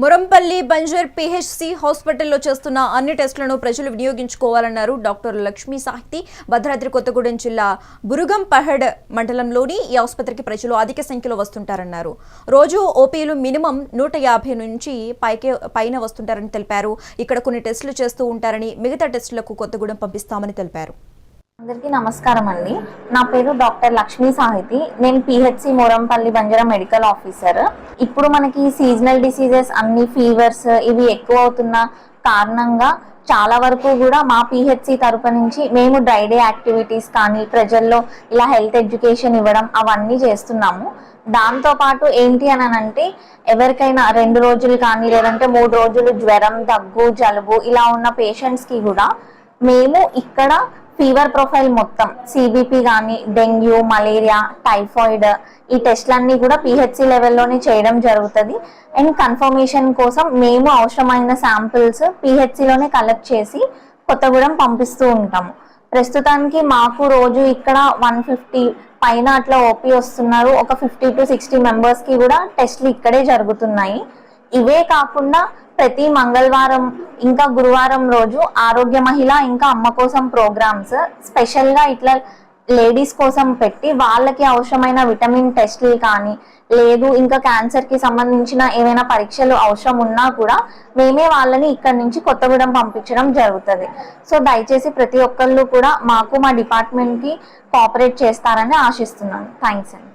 మురంపల్లి Banjar PHC హాస్పిటల్లో చేస్తున్న అన్ని టెస్టులను ప్రజలు వినియోగించుకోవాలన్నారు డాక్టర్ లక్ష్మీ సాహితి భద్రాద్రి కొత్తగూడెం జిల్లా బురుగం పహడ్ మండలంలోని ఈ ఆసుపత్రికి ప్రజలు అధిక సంఖ్యలో వస్తుంటారన్నారు. రోజు ఓపీలు మినిమం నూట యాభై నుంచి పైకే పైన వస్తుంటారని తెలిపారు. ఇక్కడ కొన్ని టెస్టులు చేస్తూ ఉంటారని మిగతా టెస్టులకు కొత్తగూడెం పంపిస్తామని తెలిపారు. అందరికీ నమస్కారం అండి. నా పేరు డాక్టర్ లక్ష్మీ సాహితి. నేను PHC Morampalli Banjara medical officer. ఇప్పుడు మనకి సీజనల్ డిసీజెస్ అన్ని ఫీవర్స్ ఇవి ఎక్కువ అవుతున్న కారణంగా చాలా వరకు కూడా మా పిహెచ్సి తరపు నుంచి మేము డ్రై డే యాక్టివిటీస్ కానీ ప్రజల్లో ఇలా హెల్త్ ఎడ్యుకేషన్ ఇవ్వడం అవన్నీ చేస్తున్నాము. దాంతో పాటు ఏంటి అని అంటే ఎవరికైనా రెండు రోజులు కానీ లేదంటే మూడు రోజులు జ్వరం దగ్గు జలుబు ఇలా ఉన్న పేషెంట్స్కి కూడా మేము ఇక్కడ ఫీవర్ ప్రొఫైల్ మొత్తం సిబిపి కానీ డెంగ్యూ మలేరియా టైఫాయిడ్ ఈ టెస్ట్లన్నీ కూడా పిహెచ్సి లెవెల్లోనే చేయడం జరుగుతుంది. అండ్ కన్ఫర్మేషన్ కోసం మేము అవసరమైన శాంపిల్స్ పిహెచ్సిలోనే కలెక్ట్ చేసి కొత్తగూడెం పంపిస్తూ ఉంటాము. ప్రస్తుతానికి మాకు రోజు ఇక్కడ వన్ ఫిఫ్టీ పైన అట్లా ఓపీ వస్తున్నారు. ఒక ఫిఫ్టీ టు సిక్స్టీ మెంబర్స్కి కూడా టెస్ట్లు ఇక్కడే జరుగుతున్నాయి. ఇవే కాకుండా ప్రతి మంగళవారం ఇంకా గురువారం రోజు ఆరోగ్య మహిళ ఇంకా అమ్మ కోసం ప్రోగ్రామ్స్. స్పెషల్గా ఇట్లా లేడీస్ కోసం పెట్టి వాళ్ళకి అవసరమైన విటమిన్ టెస్ట్లు కానీ లేదు ఇంకా క్యాన్సర్కి సంబంధించిన ఏమైనా పరీక్షలు అవసరం ఉన్నా కూడా మేమే వాళ్ళని ఇక్కడ నుంచి కొత్తగూడెం పంపించడం జరుగుతుంది. సో దయచేసి ప్రతి ఒక్కళ్ళు కూడా మాకు మా డిపార్ట్మెంట్కి కోఆపరేట్ చేస్తారని ఆశిస్తున్నాను. థ్యాంక్స్ అండి.